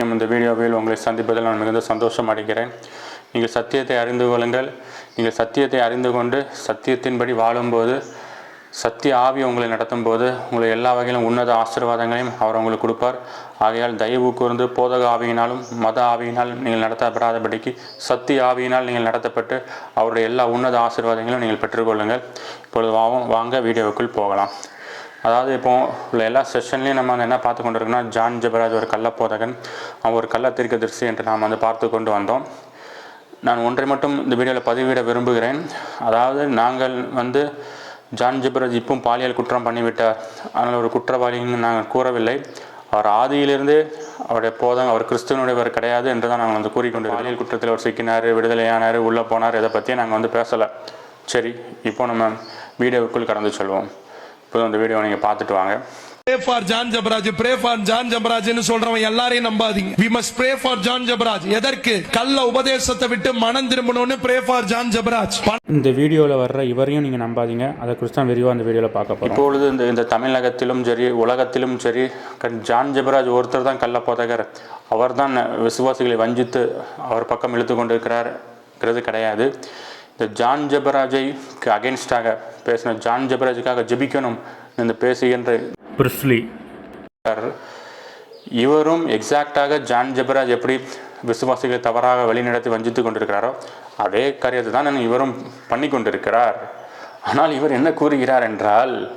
மீண்டும் இந்த வீடியோவில் உங்களை சந்திப்பதில் நான் மிகுந்த சந்தோஷம் அடைகிறேன். நீங்கள் சத்தியத்தை அறிந்து கொள்ளுங்கள். நீங்கள் சத்தியத்தை அறிந்து கொண்டு சத்தியத்தின்படி வாழும்போது சத்திய ஆவி உங்களை நடத்தும் போது உங்களை எல்லா வகையிலும் உன்னத ஆசீர்வாதங்களையும் அவர் உங்களுக்கு கொடுப்பார். ஆகையால் தயவு கூர்ந்து போதக ஆவியினாலும் மத ஆவியினால் நீங்கள் நடத்தப்படாதபடிக்கு சத்திய ஆவியினால் நீங்கள் நடத்தப்பட்டு அவருடைய எல்லா உன்னத ஆசீர்வாதங்களையும் நீங்கள் பெற்றுக்கொள்ளுங்கள். இப்பொழுது வாங்க வீடியோவுக்குள் போகலாம். அதாவது இப்போ உள்ள எல்லா செஷன்லையும் நம்ம வந்து என்ன பார்த்து கொண்டு இருக்கோம்னா ஜான் ஜபராஜ் ஒரு கள்ளப்போதகன் அவன் ஒரு கள்ள தீர்க்கதரிசி என்று நாம் வந்து பார்த்து கொண்டு வந்தோம். நான் ஒன்றை மட்டும் இந்த வீடியோவில் பதிவிட விரும்புகிறேன். அதாவது நாங்கள் வந்து ஜான் ஜெபராஜ் இப்பவும் பாலியல் குற்றம் பண்ணிவிட்டார் ஆனால் ஒரு குற்றவாளின்னு நாங்கள் கூறவில்லை. அவர் ஆதியிலிருந்து அவருடைய போதம் அவர் கிறிஸ்துவனுடையவர் கிடையாது என்று தான் நாங்கள் வந்து கூறிக்கொண்டு பாலியல் குற்றத்தில் அவர் சிக்கினார் விடுதலையானார் உள்ளே போனார் இதை பற்றி நாங்கள் வந்து பேசலை. சரி இப்போ நம்ம வீடியோவுக்குள் கடந்து செல்வோம். இப்போ அந்த வீடியோ நீங்கள் பார்த்துட்டு வாங்க. Pray for John Jabraj pray for John Jabraj னு சொல்றவன் எல்லாரையும் நம்பாதீங்க. We must pray for John Jabraj. எதற்கு? கள்ள உபதேசத்தை விட்டு மனம் திரும்பணும்னு pray for John Jabraj. இந்த வீடியோவில் வர்ற இவரையும் நீங்கள் நம்பாதீங்க. அதை குறித்து தான் விரிவாக அந்த வீடியோவில் பார்க்க போகிறோம் இப்பொழுது இந்த இந்த தமிழகத்திலும் சரி உலகத்திலும் சரி கண் ஜான் ஜெபராஜ் ஒருத்தர் தான் கள்ள போதகர். அவர் தான் விசுவாசிகளை வஞ்சித்து அவர் பக்கம் இழுத்து கொண்டிருக்கிறார்ங்கிறது கிடையாது. இந்த ஜான் ஜெபராஜைக்கு அகென்ஸ்டாக பேசின ஜான் ஜெபராஜுக்காக ஜெபிக்கணும் என்று பேசுகின்ற பிரிஸ்லி இவரும் எக்ஸாக்டாக ஜான் ஜெபராஜ் எப்படி விசுவாசிகளை தவறாக வழிநடத்தி வஞ்சித்து கொண்டிருக்கிறாரோ அதே காரியத்தை தான் இவரும் பண்ணி கொண்டிருக்கிறார். ஆனால் இவர் என்ன கூறுகிறார் என்றால்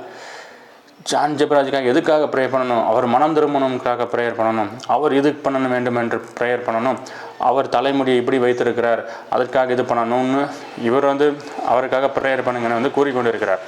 ஜான் ஜெபராஜுக்காக எதுக்காக ப்ரேயர் பண்ணணும்? அவர் மனம் திரும்பணுக்காக ப்ரேயர் பண்ணணும். அவர் இது பண்ணணும் வேண்டும் என்று ப்ரேயர் பண்ணணும். அவர் தலைமுடியை இப்படி வைத்திருக்கிறார். அதற்காக இது பண்ணணும்னு இவர் வந்து அவருக்காக ப்ரேயர் பண்ணுங்கன்னு வந்து கூறிக்கொண்டிருக்கிறார்.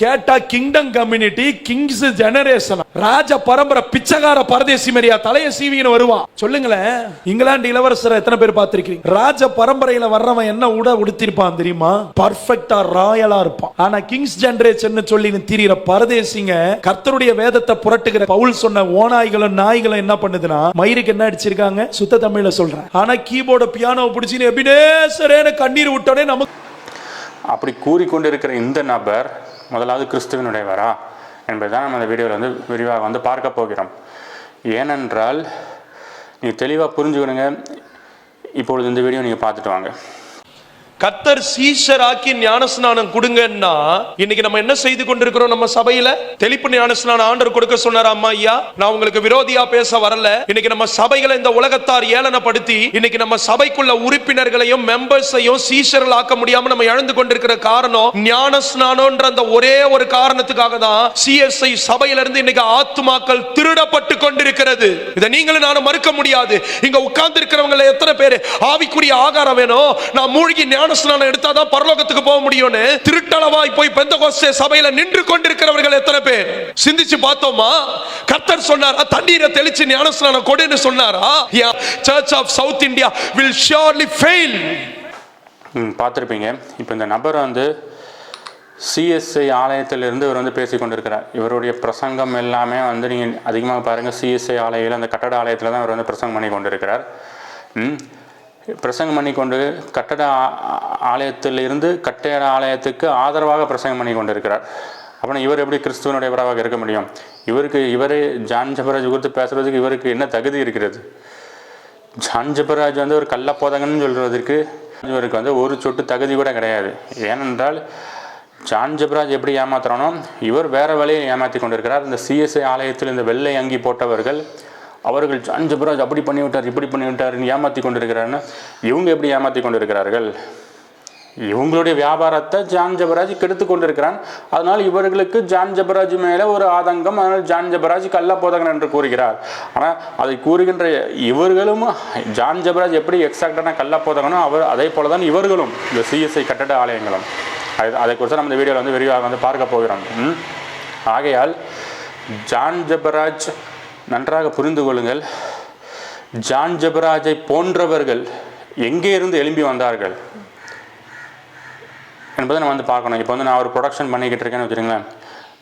கேட்டா கிங்டம் கம்யூனிட்டி கிங்ஸ் ஜெனரேஷன் ராஜ பரம்பரை பிச்சைக்கார பரதேசி மரியா தலைய சீவின்னு வருவான் சொல்லுங்களேன் இங்கிலாந்து இளவரசரை எத்தனை பேர் பார்த்திருக்கீங்க ராஜ பரம்பரையில வர்றவன் என்ன உட உடுத்திருப்பான் தெரியுமா? பர்ஃபெக்டா ராயலா இருப்பான். ஆனா கிங்ஸ் ஜெனரேஷன் சொல்லி திரியிற பரதேசிங்க கர்த்தருடைய வேதத்தை புரட்டுகிற பவுல் சொன்ன ஓநாய்களும் நாய்களும் என்ன பண்ணுதுன்னா மயிருக்கு என்ன அடிச்சிருக்காங்க? சுத்த தமிழ்ல சொல்றேன். ஆனா கீபோர்டு பியானோ பிடிச்சின்னு எபினேசரேன்னு கண்ணீர் விட்டோடனே நமக்கு அப்படி கூறிக்கொண்டிருக்கிற இந்த நபர் முதலாவது கிறிஸ்துவனுடையவரா என்பதுதான் நம்ம இந்த வீடியோவில் வந்து விரிவாக வந்து பார்க்க போகிறோம். ஏனென்றால் நீங்கள் தெளிவாக புரிஞ்சுக்கணுங்க. இப்பொழுது இந்த வீடியோ நீங்கள் பார்த்துட்டு வாங்க. கத்தர் சீஷராக்கி ஞானஸ்நானம் கொடுங்கன்னா இன்னைக்கு நம்ம என்ன செய்து கொண்டிருக்கிறோம் நம்ம சபையில? தெளிப்பு ஞானஸ்நானம் ஆண்டர் கொடுக்க சொன்னார் அம்மா ஐயா? நான் உங்களுக்கு விரோதியா பேச வரல. இன்னைக்கு நம்ம சபைகளை இந்த உலகத்தார் ஏளனப்படுத்தி இன்னைக்கு நம்ம சபைக்குள்ள உறுப்பினர்களையும் மெம்பர்ஸையும் சீஷர்கள் ஆக்க முடியாம நம்ம இழந்து கொண்டிருக்கிற காரணம் ஞானஸ்நானம்ன்ற அந்த ஒரே ஒரு காரணத்துக்காக தான் சிஎஸ்ஐ சபையில இருந்து இன்னைக்கு ஆத்துமாக்கள் திருடப்பட்டு கொண்டிருக்கிறது. இதை நீங்களும் நானும் மறுக்க முடியாது. இங்க உட்கார்ந்து இருக்கிறவங்க எத்தனை பேர்? ஆவிக்குரிய ஆகாரம் வேணும். நான் மூழ்கி ஞானஸ்நானம் எடுத்தாதான் பரலோகத்துக்கு போக முடியும்னு திருட்டளவாய் போய் பெந்தகோஸ்தே சபையில நின்று கொண்டிருக்கிறவர்கள் எத்தனை பேர்? சிந்திச்சு பார்த்தோமா? கர்த்தர் சொன்னாரா தண்ணீரை தெளிச்சு ஞானஸ்நானம் கொடுன்னு சொன்னாரா? Church of south India will surely fail ம், இப்போ இந்த நபர் வந்து சிஎஸ்ஐ ஆலயத்திலிருந்து இவர் வந்து பேசி கொண்டிருக்கிறார். இவருடைய பிரசங்கம் எல்லாமே வந்து நீங்கள் அதிகமாக பாருங்கள் சிஎஸ்ஐ ஆலயில் அந்த கட்டட ஆலயத்தில் தான் இவர் வந்து பிரசங்கம் பண்ணி கொண்டிருக்கிறார். ம். பிரசங்கம் பண்ணி கொண்டு கட்டட ஆ- ஆலயத்திலிருந்து கட்டட ஆலயத்துக்கு ஆதரவாக பிரசங்கம் பண்ணி கொண்டிருக்கிறார். அப்புறம் இவர் எப்படி கிறிஸ்துவனுடையவராக இருக்க முடியும்? இவருக்கு இவரே ஜான் ஜபராஜ் குறித்து பேசுறதுக்கு இவருக்கு என்ன தகுதி இருக்கிறது? ஜான் ஜபராஜ் வந்து ஒரு கள்ளப்போதகன்னு சொல்கிறதுக்கு இவருக்கு வந்து ஒரு சொட்டு தகுதி கூட கிடையாது. ஏனென்றால் ஜான் ஜபராஜ் எப்படி ஏமாத்துறானோ இவர் வேற வழியை ஏமாற்றி கொண்டிருக்கிறார். இந்த சிஎஸ்ஐ ஆலயத்தில் இந்த வெள்ளை அங்கி போட்டவர்கள் அவர்கள் ஜான் ஜபராஜ் அப்படி பண்ணிவிட்டார் இப்படி பண்ணிவிட்டார்னு ஏமாற்றி கொண்டிருக்கிறாருன்னு இவங்க எப்படி ஏமாற்றி கொண்டிருக்கிறார்கள்? இவங்களுடைய வியாபாரத்தை ஜான் ஜபராஜ் கெடுத்து கொண்டிருக்கிறான். அதனால் இவர்களுக்கு ஜான் ஜபராஜ் மேலே ஒரு ஆதங்கம் அதனால் ஜான் ஜபராஜ் கள்ளப்போதகன் என்று கூறுகிறார். ஆனால் அதை கூறுகின்ற இவர்களும் ஜான் ஜபராஜ் எப்படி எக்ஸாக்டான கள்ளப்போதகனோ அவர் அதே போல தான் இவர்களும் இந்த சிஎஸ்ஐ கட்டட ஆலயங்களும். அது அதை குறித்து நம்ம இந்த வீடியோவில் வந்து விரிவாக வந்து பார்க்க போகிறோம். ஆகையால் ஜான் ஜபராஜ் நன்றாக புரிந்து கொள்ளுங்கள். ஜான் ஜபராஜை போன்றவர்கள் எங்கே இருந்து எழும்பி வந்தார்கள்? என்பதை நம்ம வந்து பார்க்கணும். இப்போ வந்து நான் ஒரு ப்ரொடக்ஷன் பண்ணிக்கிட்டு இருக்கேன்னு வச்சுருங்களேன்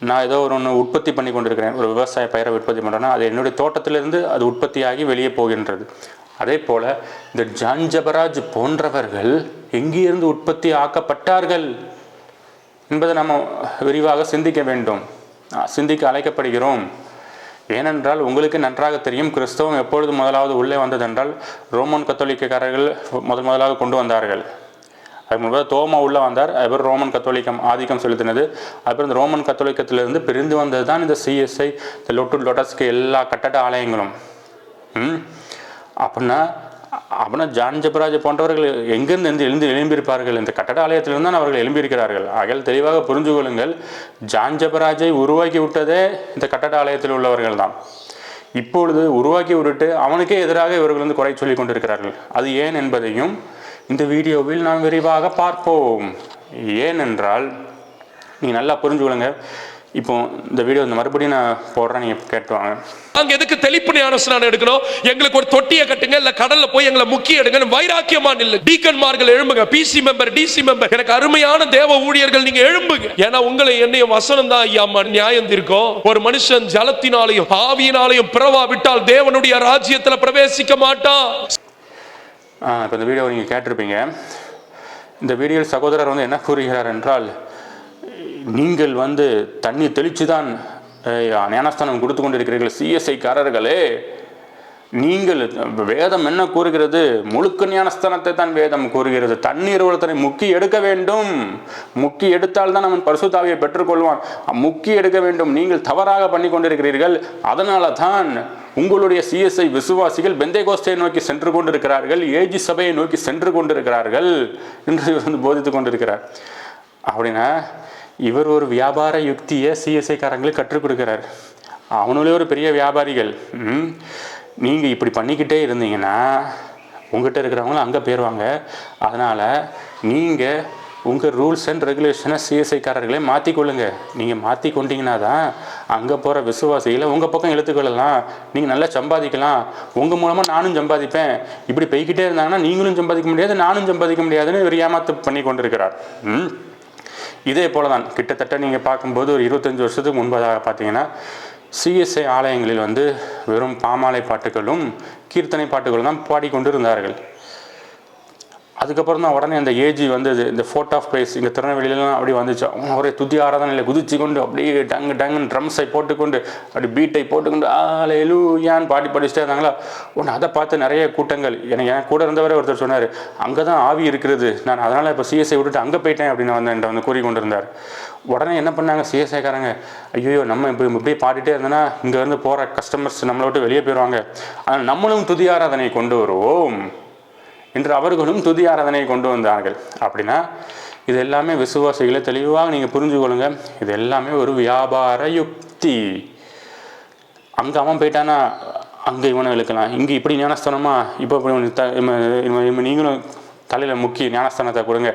நான் ஏதோ ஒரு ஒன்று உற்பத்தி பண்ணி கொண்டிருக்கிறேன். ஒரு விவசாய பயிரை உற்பத்தி பண்ணுறேன்னா அது என்னுடைய தோட்டத்திலிருந்து அது உற்பத்தியாகி வெளியே போகின்றது. அதே போல் இந்த ஜான் ஜபராஜ் போன்றவர்கள் எங்கிருந்து உற்பத்தி ஆக்கப்பட்டார்கள்? என்பதை நம்ம விரிவாக சிந்திக்க வேண்டும். சிந்திக்க அழைக்கப்படுகிறோம். ஏனென்றால் உங்களுக்கு நன்றாக தெரியும் கிறிஸ்தவம் எப்பொழுது முதலாவது உள்ளே வந்ததென்றால் ரோமன் கத்தோலிக்கக்காரர்கள் முதல் முதலாக கொண்டு வந்தார்கள். அது முதல்ல தோமா உள்ளே வந்தார் அப்புறம் ரோமன் கத்தோலிக்கம் ஆதிக்கம் செலுத்தினது. அப்புறம் இந்த ரோமன் கத்தோலிக்கத்திலிருந்து பிரிந்து வந்தது தான் இந்த சிஎஸ்ஐ இந்த லொட்டு லொட்டஸ்க்கு எல்லா கட்டட ஆலயங்களும். அப்படின்னா அப்படின்னா ஜான் ஜபராஜ் போன்றவர்கள் எங்கிருந்து எழுந்து எழுந்து எழும்பியிருப்பார்கள்? இந்த கட்டட ஆலயத்திலிருந்து தான் அவர்கள் எழும்பியிருக்கிறார்கள். ஆகையால் தெளிவாக புரிந்து கொள்ளுங்கள் ஜான் ஜபராஜை உருவாக்கி விட்டதே இந்த கட்டட ஆலயத்தில் உள்ளவர்கள் தான். இப்பொழுது உருவாக்கி விட்டுட்டு அவனுக்கே எதிராக இவர்கள் வந்து குறை சொல்லி கொண்டிருக்கிறார்கள். அது ஏன் என்பதையும் இந்த வீடியோவில் நாம் விரிவாக பார்ப்போம். ஏனென்றால் நீங்கள் நல்லா புரிஞ்சுக்கொள்ளுங்க இப்போ இந்த வீடியோ இந்த மறுபடியும் நான் போடுறேன் நீங்கள் கேட்டுவாங்க நாங்க எதுக்கு தெளிப்பு ஞானஸ்நானம் எடுக்கணும்? எங்களுக்கு ஒரு தொட்டியை கட்டுங்க இல்ல கடல்ல போய் எங்களை முக்கிய எடுங்க வைராக்கியமா நில்லு. டீக்கன்மார்கள் எழும்புங்க பிசி மெம்பர் டிசி மெம்பர் எனக்கு அருமையான தேவ ஊழியர்கள் நீங்க எழும்புங்க. ஏன்னா உங்களை என்னைய வசனம் தான் ஐயா நியாயம் தீர்க்கும். ஒரு மனுஷன் ஜலத்தினாலையும் ஆவியினாலையும் பிறவா விட்டால் தேவனுடைய ராஜ்யத்துல பிரவேசிக்க மாட்டான். இப்போ இந்த வீடியோவை நீங்கள் கேட்டிருப்பீங்க. இந்த வீடியோவில் சகோதரர் வந்து என்ன கூறுகிறார் என்றால் நீங்கள் வந்து தண்ணி தெளித்து தான் ஞானஸ்தானம் கொடுத்து கொண்டிருக்கிறீர்கள் சிஎஸ்ஐக்காரர்களே நீங்கள் வேதம் என்ன கூறுகிறது? முழுக்க ஞானஸ்தானத்தை தான் வேதம் கூறுகிறது. தண்ணீர் ஒருத்தனை முக்கி எடுக்க வேண்டும். முக்கி எடுத்தால் தான் அவன் பரிசுத்தாவியை பெற்றுக்கொள்வான் முக்கி எடுக்க வேண்டும். நீங்கள் தவறாக பண்ணி கொண்டிருக்கிறீர்கள். அதனால தான் உங்களுடைய சிஎஸ்ஐ விசுவாசிகள் பெந்தை கோஸ்தையை நோக்கி சென்று கொண்டிருக்கிறார்கள். ஏஜி சபையை நோக்கி சென்று கொண்டிருக்கிறார்கள். என்று இவர் வந்து போதித்து கொண்டிருக்கிறார். அப்படின்னா இவர் ஒரு வியாபார யுக்தியை சிஎஸ்ஐக்காரங்களுக்கு கற்றுக் கொடுக்குறார். அவனுங்களே ஒரு பெரிய வியாபாரிகள் ம். இப்படி பண்ணிக்கிட்டே இருந்தீங்கன்னா உங்ககிட்ட இருக்கிறவங்களும் அங்கே போயிடுவாங்க அதனால் நீங்கள் உங்கள் ரூல்ஸ் அண்ட் ரெகுலேஷனை சிஎஸ்ஐக்காரர்களே மாற்றிக்கொள்ளுங்க நீங்கள் மாற்றி கொண்டீங்கன்னா தான் அங்கே போகிற விசுவாசிகளை உங்கள் பக்கம் எழுத்துக்கொள்ளலாம் நீங்கள் நல்லா சம்பாதிக்கலாம். உங்கள் மூலமாக நானும் சம்பாதிப்பேன். இப்படி போய்கிட்டே இருந்தாங்கன்னா நீங்களும் சம்பாதிக்க முடியாது நானும் சம்பாதிக்க முடியாதுன்னு இவர் ஏமாத்து பண்ணி கொண்டிருக்கிறார் ம். இதே போல தான் கிட்டத்தட்ட நீங்கள் பார்க்கும்போது ஒரு இருபத்தஞ்சி வருஷத்துக்கு முன்பதாக பார்த்தீங்கன்னா சிஎஸ்ஐ ஆலயங்களில் வந்து வெறும் பாமாலை பாட்டுகளும் கீர்த்தனை பாட்டுகளும் தான் பாடிக்கொண்டு இருந்தார்கள் அதுக்கப்புறம் தான் உடனே அந்த ஏஜி வந்தது. இந்த ஃபோர்ட் ஆஃப் பிரைஸ் இங்கே திருநெல்வேலியிலாம் அப்படி வந்துச்சு. ஒரே துதி ஆராதனையில் குதிச்சு கொண்டு அப்படியே டங்கு டங்குன்னு ட்ரம்ஸை போட்டுக்கொண்டு அப்படி பீட்டை போட்டுக்கொண்டு ஆலையிலு ஏன்னு பாடி படிச்சுட்டே இருந்தாங்களா? ஒன்று அதை பார்த்து நிறைய கூட்டங்கள். எனக்கு என் கூட இருந்தவரே ஒருத்தர் சொன்னார் அங்கே தான் ஆவி இருக்கிறது. நான் அதனால் இப்போ சிஎஸ்ஐ விட்டுட்டு அங்கே போயிட்டேன் அப்படின்னு வந்து என்கிட்ட வந்து கூறிக்கொண்டிருந்தார் உடனே என்ன பண்ணாங்க சிஎஸ்ஐக்காரங்க ஐயோ நம்ம இப்போ இப்படியே பாடிட்டே இருந்தோன்னா இங்கேருந்து போகிற கஸ்டமர்ஸ் நம்மளை விட்டு வெளியே போயிடுவாங்க ஆனால் நம்மளும் துதி ஆராதனை கொண்டு வருவோம். என்று அவர்களும் துதி ஆராதனையை கொண்டு வந்தார்கள். அப்படின்னா இது எல்லாமே விசுவாசிகளை தெளிவாக நீங்கள் புரிஞ்சு கொள்ளுங்க. இது எல்லாமே ஒரு வியாபார யுக்தி. அங்கே அவன் போயிட்டானா அங்கே இவனை இழுக்கலாம். இங்கே இப்படி ஞானஸ்தானமா? இப்போ இப்படி இவன் நீங்களும் தலையில் முக்கிய ஞானஸ்தானத்தை கொடுங்க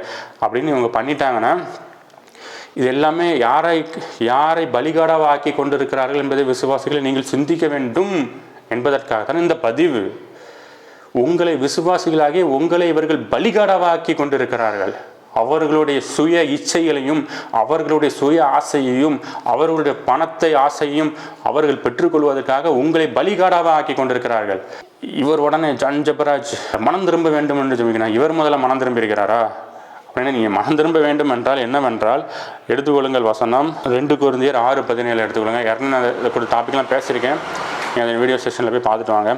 அப்படின்னு இவங்க பண்ணிட்டாங்கன்னா இது எல்லாமே யாரை யாரை பலிகாடாவாக்கி கொண்டிருக்கிறார்கள் என்பதை விசுவாசிகளை நீங்கள் சிந்திக்க வேண்டும் என்பதற்காக தான் இந்த பதிவு. உங்களை விசுவாசிகளாகி உங்களை இவர்கள் பலிகாடாவாக்கி கொண்டிருக்கிறார்கள். அவர்களுடைய சுய இச்சைகளையும் அவர்களுடைய சுய ஆசையையும் அவர்களுடைய பணத்தை ஆசையும் அவர்கள் பெற்றுக்கொள்வதற்காக உங்களை பலிகாடாக ஆக்கி கொண்டிருக்கிறார்கள். இவர் உடனே ஜன் ஜபராஜ் மனம் திரும்ப வேண்டும் என்று சொல்லிக்கிறார் இவர் முதல்ல மனம் திரும்பி இருக்கிறாரா அப்படின்னா நீங்கள் மனம் திரும்ப வேண்டும் என்றால் என்னவென்றால் எடுத்துக்கொள்ளுங்கள் வசனம். ரெண்டு குருந்தியர் ஆறு பதினேழு எடுத்துக்கொள்ளுங்க. ஏற்கனவே நான் இதை டாப்பிக்லாம் பேசியிருக்கேன். நீங்கள் அந்த வீடியோ செஷனில் போய் பார்த்துட்டு வாங்க.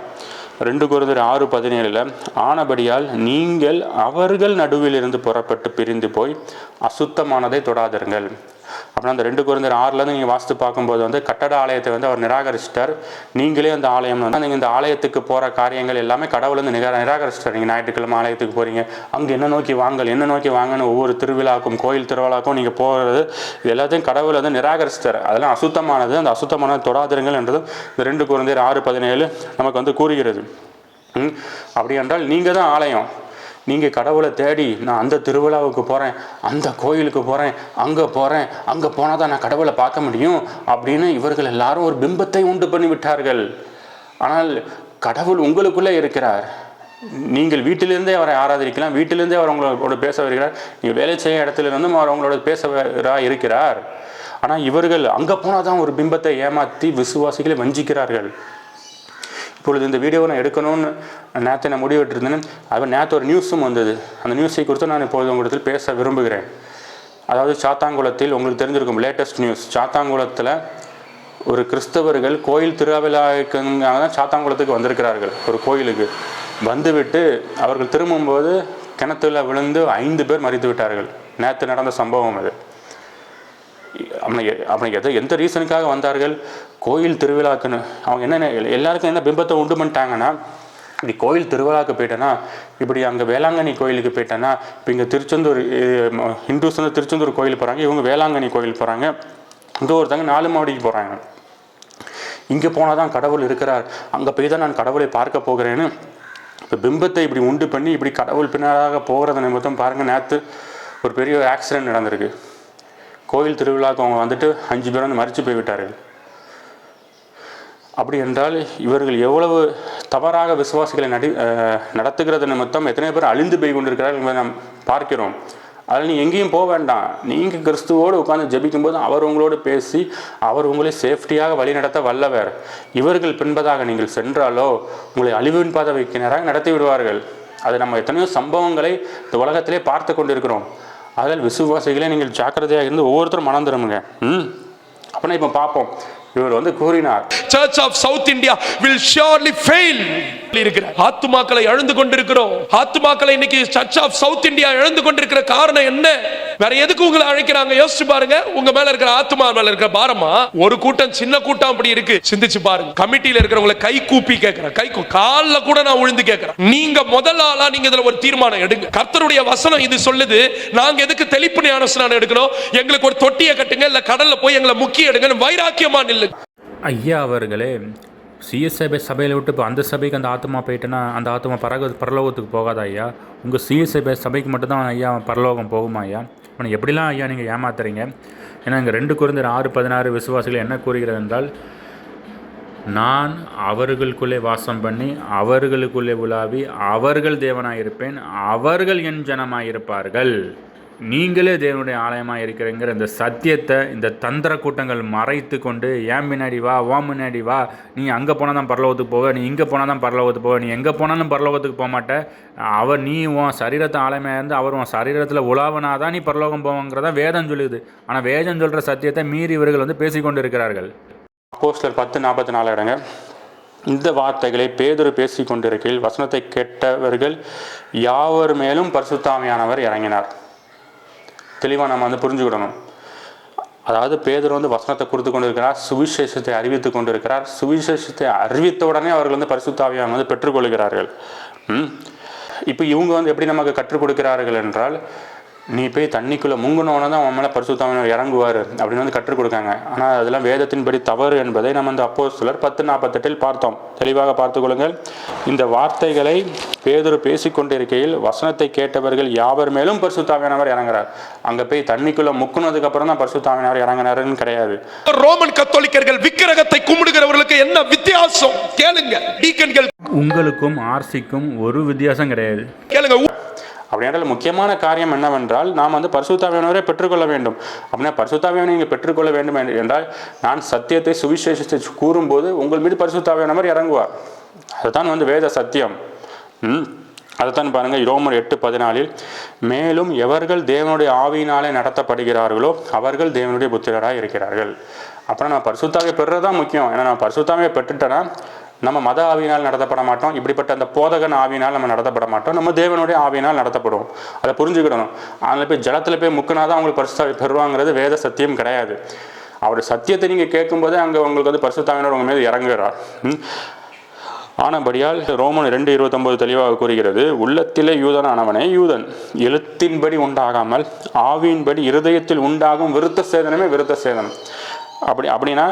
ரெண்டு குருந்தர் ஆறு பதினேழில் ஆனபடியால் நீங்கள் அவர்கள் நடுவில் இருந்து புறப்பட்டு பிரிந்து போய் அசுத்தமானதை தொடாதிருங்கள் அப்படின்னா அந்த ரெண்டு குருந்தர் ஆறுலேருந்து நீங்கள் வாஸ்து பார்க்கும்போது வந்து கட்டட ஆலயத்தை வந்து அவர் நிராகரிச்சிட்டார். நீங்களே அந்த ஆலயம் வந்து நீங்கள் இந்த ஆலயத்துக்கு போகிற காரியங்கள் எல்லாமே கடவுள் வந்து நிரா நிராகரிச்சிட்டார். நீங்கள் ஞாயிற்றுக்கிழமை ஆலயத்துக்கு போகிறீங்க அங்கே என்ன நோக்கி வாங்கல் என்ன நோக்கி வாங்கன்னு ஒவ்வொரு திருவிழாக்கும் கோயில் திருவிழாக்கும் நீங்கள் போகிறது இது எல்லாத்தையும் கடவுள் வந்து நிராகரிச்சிட்டார். அதெல்லாம் அசுத்தமானது. அந்த அசுத்தமான தொடாதிரங்கள் என்றது இந்த ரெண்டு குழந்தையர் ஆறு பதினேழு நமக்கு வந்து கூறுகிறது. அப்படி என்றால் நீங்கள் தான் ஆலயம். நீங்கள் கடவுளை தேடி நான் அந்த திருவிழாவுக்கு போகிறேன் அந்த கோயிலுக்கு போகிறேன் அங்கே போகிறேன் அங்கே போனால் தான் நான் கடவுளை பார்க்க முடியும் அப்படின்னு இவர்கள் எல்லாரும் ஒரு பிம்பத்தை உண்டு பண்ணி விட்டார்கள் ஆனால் கடவுள் உங்களுக்குள்ளே இருக்கிறார். நீங்கள் வீட்டிலிருந்தே அவரை ஆராதிக்கலாம் வீட்டிலிருந்தே அவர் உங்களோட பேச வருகிறார் நீங்கள் வேலை செய்ய இடத்துலேருந்தும் அவர் உங்களோட பேச இருக்கிறார். ஆனால் இவர்கள் அங்கே போனால் தான் ஒரு பிம்பத்தை ஏமாற்றி விசுவாசிகளை வஞ்சிக்கிறார்கள். இப்பொழுது இந்த வீடியோவை நான் எடுக்கணும்னு நேற்று நான் முடிவெட்டிருந்தேன் அது நேற்று ஒரு நியூஸும் வந்தது. அந்த நியூஸை குறித்து நான் இப்பொழுது உங்களிடத்தில் பேச விரும்புகிறேன். அதாவது சாத்தாங்குளத்தில் உங்களுக்கு தெரிஞ்சிருக்கும் லேட்டஸ்ட் நியூஸ் சாத்தாங்குளத்தில் ஒரு கிறிஸ்தவர்கள் கோயில் திருவிழாவுக்காக தான் சாத்தாங்குளத்துக்கு வந்திருக்கிறார்கள். ஒரு கோயிலுக்கு. வந்துவிட்டு அவர்கள் திரும்பும்போது கிணத்துல விழுந்து ஐந்து பேர் மறித்து விட்டார்கள். நேற்று நடந்த சம்பவம் அது. அவனை அவனை எதை எந்த ரீசனுக்காக வந்தார்கள்? கோயில் திருவிழாக்குன்னு அவங்க என்னென்ன எல்லாருக்கும் என்ன பிம்பத்தை உண்டு பண்ணிட்டாங்கன்னா இப்படி கோயில் திருவிழாக்கு போயிட்டேன்னா இப்படி அங்கே வேளாங்கண்ணி கோயிலுக்கு போயிட்டேன்னா இப்போ இங்கே திருச்செந்தூர் ஹிந்துஸ் வந்து திருச்செந்தூர் கோயில் போகிறாங்க இவங்க வேளாங்கண்ணி கோயில் போகிறாங்க இங்கே ஒருத்தங்க நாலு மாவடிக்கு போகிறாங்க இங்கே போனால் தான் கடவுள் இருக்கிறார். அங்கே போய் தான் நான் கடவுளை பார்க்க போகிறேன்னு இப்போ பிம்பத்தை இப்படி உண்டு பண்ணி இப்படி கடவுள் பின்னாக போகிறத நிமித்தம் பாருங்கள் நேற்று ஒரு பெரிய ஆக்சிடென்ட் நடந்திருக்கு. கோயில் திருவிழாவுக்கு அவங்க வந்துட்டு அஞ்சு பேர் வந்து மறித்து போய்விட்டார்கள். அப்படி என்றால் இவர்கள் எவ்வளவு தவறாக விசுவாசிகளை நடி நடத்துகிறது நிமித்தம் எத்தனை பேர் அழிந்து போய் கொண்டிருக்கிறார்கள் என்பதை நாம் பார்க்கிறோம். அதில் நீ எங்கேயும் போக வேண்டாம். நீங்கள் கிறிஸ்துவோடு உட்காந்து ஜெபிக்கும்போது அவர் உங்களோடு பேசி அவர் உங்களை சேஃப்டியாக வழிநடத்த வல்லவர். இவர்கள் பின்பதாக நீங்கள் சென்றாலோ உங்களை அழிவின் பாத வைக்கினராக நடத்தி விடுவார்கள். அது நம்ம எத்தனையோ சம்பவங்களை இந்த உலகத்திலே பார்த்து கொண்டிருக்கிறோம். அதில் விசுவாசிகளே நீங்கள் ஜாக்கிரதையாக இருந்து ஒவ்வொருத்தரும் மனம் திரும்புங்க. ம்? அப்படின்னா இப்போ பார்ப்போம். இவர் வந்து கூறினார். Church of south India will surely fail இருக்கிற ஆத்துமாக்களை இழந்து கொண்டிருக்கிறோம். ஆத்துமாக்களை இன்னைக்கு சர்ச் ஆஃப் சவுத் இந்தியா இழந்து கொண்டிருக்கிற காரணம் என்ன? வேற எதுக்கு உங்களை அழைக்கிறாங்க? யோசிச்சு பாருங்க. உங்க மேல இருக்கிற ஆத்துமா மேல இருக்கிற பாரமா? ஒரு கூட்டம் சின்ன கூட்டம் அப்படி இருக்கு. சிந்திச்சு பாருங்க. கமிட்டியில இருக்கிறவங்களை கை கூப்பி கேட்கிறேன். கை காலில் கால்ல கூட நான் விழுந்து கேட்கிறேன். நீங்க முதல் ஆளா நீங்க இதுல ஒரு தீர்மானம் எடுங்க. கர்த்தருடைய வசனம் இது சொல்லுது. நாங்க எதுக்கு தெளிப்பு ஞானஸ்நானம் எடுக்கணும்? எங்களுக்கு ஒரு தொட்டியை கட்டுங்க. இல்ல கடல்ல போய் எங்களை முக்கிய எடுங்கன்னு வைராக்கியமா நில்லு. ஐயா அவர்களே சிஎஸ்ஐ சபையில் விட்டு இப்போ அந்த சபைக்கு அந்த ஆத்மா போயிட்டேன்னா அந்த ஆத்மா பரக பரலோகத்துக்கு போகாதா ஐயா? உங்கள் சிஎஸ்ஐ சபைக்கு மட்டும்தான் ஐயா பரலோகம் போகுமா ஐயா? ஆனால் எப்படிலாம் ஐயா நீங்கள் ஏமாத்துறீங்க? ஏன்னா இங்கே ரெண்டு குறைந்த ஆறு பதினாறு விசுவாசிகள் என்ன கூறுகிறது என்றால் நான் அவர்களுக்குள்ளே வாசம் பண்ணி அவர்களுக்குள்ளே உலாவி அவர்கள் தேவனாக இருப்பேன் அவர்கள் என் ஜனமாய் இருப்பார்கள் நீங்களே தேவனுடைய ஆலயமாக இருக்கிறங்கிற இந்த சத்தியத்தை இந்த தந்திர கூட்டங்கள் மறைத்து கொண்டு ஏன் பின்னாடி வா வா முன்னாடி வா நீ அங்கே போனால் தான் பரலோகத்துக்கு போவ நீ இங்கே போனால் தான் பரலோகத்துக்கு போவ நீ எங்கே போனாலும் பரலோகத்துக்கு போக மாட்ட. அவர் நீ உன் சரீரத்தை ஆலயமாக இருந்து அவர் உன் சரீரத்தில் உலாவனாதான் நீ பரலோகம் போவங்கிறதா வேதம் சொல்லுது. ஆனால் வேதம் சொல்கிற சத்தியத்தை மீறி இவர்கள் வந்து பேசிக்கொண்டு இருக்கிறார்கள் போஸ்டர் பத்து நாற்பத்தி நாலு இடங்க இந்த வார்த்தைகளை பேதொரு பேசிக் கொண்டிருக்கையில் வசனத்தை கேட்டவர்கள் யாவர் மேலும் பரிசுத்தாமையானவர் இறங்கினார். தெளிவாக நம்ம வந்து புரிஞ்சுக்கிடணும். அதாவது பேதர் வந்து வசனத்தை கொடுத்து கொண்டு இருக்கிறார் சுவிசேஷத்தை அறிவித்து கொண்டு இருக்கிறார் சுவிசேஷத்தை அறிவித்த உடனே அவர்கள் வந்து பரிசுத்தாவியான வந்து பெற்றுக்கொள்கிறார்கள். ம். இப்போ இவங்க வந்து எப்படி நமக்கு கற்றுக் கொடுக்கிறார்கள் என்றால் நீ போய் தண்ணிக்குள்ளே முங்கினோன்னு தான் அவன் மேலே பரிசுத்தாவினர் இறங்குவார் அப்படின்னு வந்து கற்றுக் கொடுக்காங்க. ஆனால் அதெல்லாம் வேதத்தின்படி தவறு என்பதை நம்ம இந்த அப்போ சிலர் பத்து நாற்பத்தெட்டில் பார்த்தோம். தெளிவாக பார்த்துக் கொள்ளுங்கள். இந்த வார்த்தைகளை பேதுரு பேசிக்கொண்டிருக்கையில் வசனத்தை கேட்டவர்கள் யாவர் மேலும் பரிசுத்தாவியானவர் இறங்குறார் அங்கே போய் தண்ணிக்குள்ளே முக்குனதுக்கு அப்புறம் தான் பரிசுத்தாவியானவர் இறங்குனாருன்னு கிடையாது. ரோமன் கத்தோலிக்கர்கள் விக்கிரகத்தை கும்பிடுகிறவர்களுக்கு என்ன வித்தியாசம்? கேளுங்க. டீக்கன்கள் உங்களுக்கும் ஆர்சிக்கும் ஒரு வித்தியாசம் கிடையாது. கேளுங்க. ஊ- அப்படி முக்கியமான காரியம் என்னவென்றால் நாம் வந்து பரிசுத்தாவியானவரை பெற்றுக்கொள்ள வேண்டும். அப்படின்னா பரிசுத்தாவியான நீங்கள் பெற்றுக்கொள்ள வேண்டும் என்று- என்றால் நான் சத்தியத்தை சுவிசேஷத்தை கூறும்போது உங்கள் மீது பரிசுத்தாவியானவர் இறங்குவார். அதுதான் வந்து வேத சத்தியம். ம் அதுதான் பாருங்க ரோமர் எட்டு பதினாலில் மேலும் எவர்கள் தேவனுடைய ஆவியினாலே நடத்தப்படுகிறார்களோ அவர்கள் தேவனுடைய புத்திரராக இருக்கிறார்கள். அப்புறம் நான் பரிசுத்தாவை பெறுறது தான் முக்கியம். ஏன்னா நான் பரிசுத்தாவை பெற்றுட்டேன்னா நம்ம மத ஆவியினால் நடத்தப்பட மாட்டோம். இப்படிப்பட்ட அந்த போதகன் ஆவியினால் நம்ம நடத்தப்பட மாட்டோம். நம்ம தேவனுடைய ஆவியினால் நடத்தப்படுவோம். அதை புரிஞ்சுக்கிடணும். அதில் போய் ஜலத்தில் போய் முக்கினா தான் அவங்களுக்கு பரிசுத்தாவை பெறுவாங்கிறது வேத சத்தியம் கிடையாது. அவர் சத்தியத்தை நீங்கள் கேட்கும்போதே அங்கே உங்களுக்கு வந்து பரிசுத்தாவினர் உங்கள் மீது இறங்குகிறார். ஆனபடியால் ரோமன் ரெண்டு இருபத்தொன்பது தெளிவாக கூறுகிறது. உள்ளத்திலே யூதனானவனே யூதன் எழுத்தின்படி உண்டாகாமல் ஆவியின்படி இருதயத்தில் உண்டாகும் விருத்த சேதனமே விருத்த சேதனம். அப்படி அப்படின்னா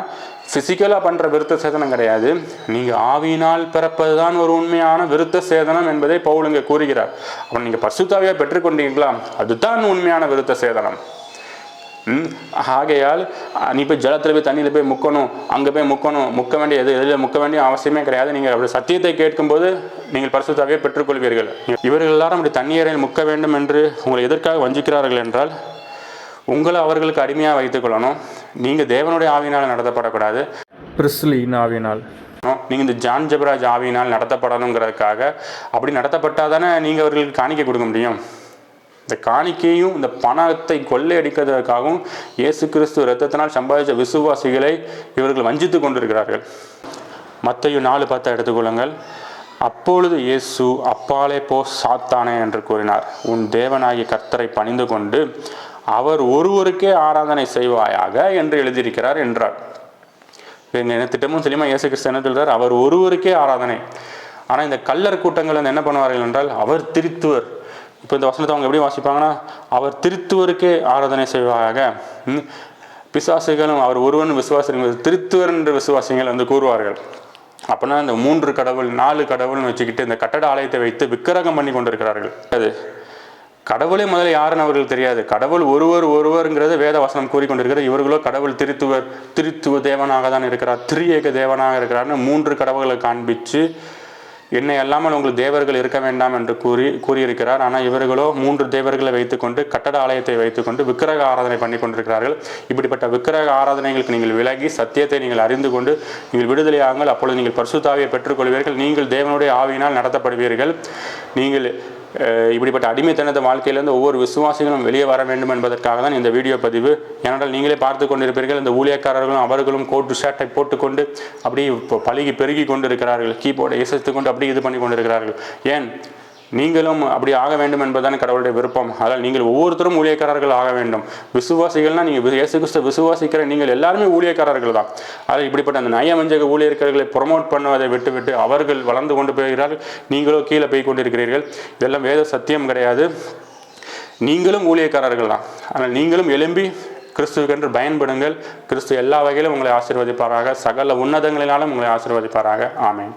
ஃபிசிக்கலாக பண்ணுற விருத்த சேதனம் கிடையாது. நீங்கள் ஆவியினால் பிறப்பது தான் ஒரு உண்மையான விருத்த சேதனம் என்பதை பவுல் இங்கே கூறுகிறார். அப்போ நீங்கள் பசுத்தாவியாக பெற்றுக்கொண்டீங்களா அதுதான் உண்மையான விருத்த சேதனம். ம், ஆகையால் நீ போய் ஜலத்தில் போய் தண்ணியில் போய் முக்கணும் அங்கே போய் முக்கணும் முக்க வேண்டிய எது எதில் முக்க வேண்டிய அவசியமே கிடையாது. நீங்கள் அப்படி சத்தியத்தை கேட்கும்போது நீங்கள் பரிசுத்தாகவே பெற்றுக்கொள்வீர்கள். இவர்கள் எல்லாரும் அப்படி தண்ணீரில் முக்க வேண்டும் என்று உங்களை எதற்காக வஞ்சிக்கிறார்கள் என்றால் உங்களை அவர்களுக்கு அடிமையாக வைத்துக்கொள்ளணும் நீங்கள் தேவனுடைய ஆவியினால் நடத்தப்படக்கூடாது. பிரிஸ்லின் ஆவினால் நீங்கள் இந்த ஜான் ஜபராஜ் ஆவியினால் நடத்தப்படணுங்கிறதுக்காக அப்படி நடத்தப்பட்டால் தானே நீங்கள் அவர்களுக்கு காணிக்க கொடுக்க முடியும். இந்த காணிக்கையும் இந்த பணத்தை கொள்ளையடிக்கிறதற்காகவும் இயேசு கிறிஸ்து இரத்தத்தினால் சம்பாதித்த விசுவாசிகளை இவர்கள் வஞ்சித்து கொண்டிருக்கிறார்கள். மத்தையு நாலு பத்தை எடுத்துக்கொள்ளுங்கள் அப்பொழுது இயேசு அப்பாலே போ சாத்தானே என்று கூறினார். உன் தேவனாகிய கர்த்தரை பணிந்து கொண்டு அவர் ஒருவருக்கே ஆராதனை செய்வாயாக என்று எழுதியிருக்கிறார் என்றார். என்ன திட்டமும் தெரியுமா இயேசு கிறிஸ்து என்ன சொல்றார்? அவர் ஒருவருக்கே ஆராதனை. ஆனால் இந்த கல்லர் கூட்டங்கள் வந்து என்ன பண்ணுவார்கள் என்றால் அவர் திருத்துவர். இப்போ இந்த வசனத்தை அவங்க எப்படி வாசிப்பாங்கன்னா அவர் திருத்துவருக்கே ஆராதனை செய்வாயாக. பிசாசுகளும் அவர் ஒருவன் விசுவாசிகள் திருத்துவர் என்று விசுவாசிகள் வந்து கூறுவார்கள். அப்படின்னா இந்த மூன்று கடவுள் நாலு கடவுள்னு வச்சுக்கிட்டு இந்த கட்டட ஆலயத்தை வைத்து விக்கிரகம் பண்ணி கொண்டிருக்கிறார்கள். அது கடவுளே முதல்ல யாருன்னு அவர்களுக்கு தெரியாது. கடவுள் ஒருவர் ஒருவருங்கிறத வேத வசனம் கூறிக்கொண்டிருக்கிறது. இவர்களோ கடவுள் திருத்துவர் திருத்துவ தேவனாக தான் இருக்கிறார் திரியேக தேவனாக இருக்கிறார்னு மூன்று கடவுள்களை காண்பிச்சு என்னை அல்லாமல் உங்களுக்கு தேவர்கள் இருக்க வேண்டாம் என்று கூறி கூறியிருக்கிறார். ஆனால் இவர்களோ மூன்று தேவர்களை வைத்துக்கொண்டு கட்டட ஆலயத்தை வைத்துக்கொண்டு விக்கிரக ஆராதனை பண்ணி கொண்டிருக்கிறார்கள். இப்படிப்பட்ட விக்கிரக ஆராதனைகளுக்கு நீங்கள் விலகி சத்தியத்தை நீங்கள் அறிந்து கொண்டு நீங்கள் விடுதலையாகுங்கள் அப்பொழுது நீங்கள் பரிசுத்தாவியை பெற்றுக்கொள்வீர்கள். நீங்கள் தேவனுடைய ஆவியினால் நடத்தப்படுவீர்கள். நீங்கள் இப்படிப்பட்ட அடிமைத்தனத்தை வாழ்க்கையிலிருந்து ஒவ்வொரு விசுவாசிகளும் வெளியே வர வேண்டும் என்பதற்காக தான் இந்த வீடியோ பதிவு. ஏனென்றால் நீங்களே பார்த்து கொண்டிருப்பீர்கள் இந்த ஊழியக்காரர்களும் அவர்களும் கோட்டு ஷர்ட்டை போட்டுக்கொண்டு அப்படியே பழகி பெருகி கொண்டு இருக்கிறார்கள் கீபோர்டை இசைத்து கொண்டு அப்படியே இது பண்ணி கொண்டிருக்கிறார்கள். ஏன்? நீங்களும் அப்படி ஆக வேண்டும் என்பதுதான் கடவுளுடைய விருப்பம். அதனால் நீங்கள் ஒவ்வொருத்தரும் ஊழியக்காரர்கள் ஆக வேண்டும். விசுவாசிகள்னா நீங்கள் இயேசு கிறிஸ்து விசுவாசிக்கிற நீங்கள் எல்லாருமே ஊழியக்காரர்கள் தான். அதில் இப்படிப்பட்ட அந்த நயமஞ்சக ஊழியர்களை ப்ரொமோட் பண்ணுவதை விட்டுவிட்டு அவர்கள் வளர்ந்து கொண்டு போகிறார்கள். நீங்களோ கீழே போய் கொண்டிருக்கிறீர்கள். இதெல்லாம் வேத சத்தியம் கிடையாது. நீங்களும் ஊழியக்காரர்கள் தான். ஆனால் நீங்களும் எழும்பி கிறிஸ்துவுக்கென்று பயன்படுங்கள். கிறிஸ்து எல்லா வகையிலும் உங்களை ஆசீர்வதிப்பாராக. சகல உன்னதங்களினாலும் உங்களை ஆசீர்வதிப்பாராக. ஆமேன்.